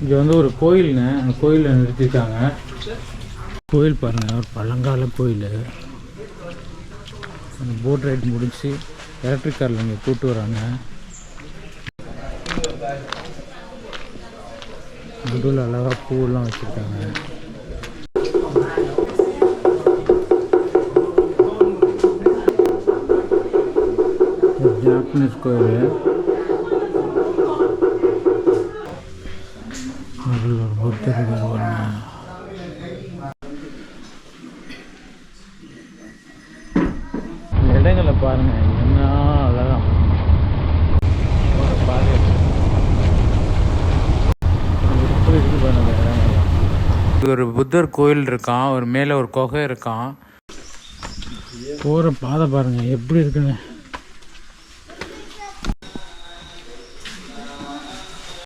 இங்கே வந்து ஒரு கோயில்னு அந்த கோயிலில் நிறுத்திருக்காங்க கோயில் பாருங்கள் ஒரு பழங்கால கோயில். அந்த போட் ரைட் முடிச்சு எலக்ட்ரிக் காரில் இங்கே கூட்டு வராங்க. நடுவில் அழகாக பூவெல்லாம் வச்சுருக்காங்க. ஜாப்பனீஸ் கோயில். அதில் இடங்களை பாருங்க என்ன அழகா ஒரு பாதை. எப்படி இடங்கள்லாம். ஒரு புத்தர் கோயில் இருக்கான் ஒரு மேலே ஒரு குகை இருக்கான் போகிற பாதை பாருங்கள் எப்படி இருக்குன்னு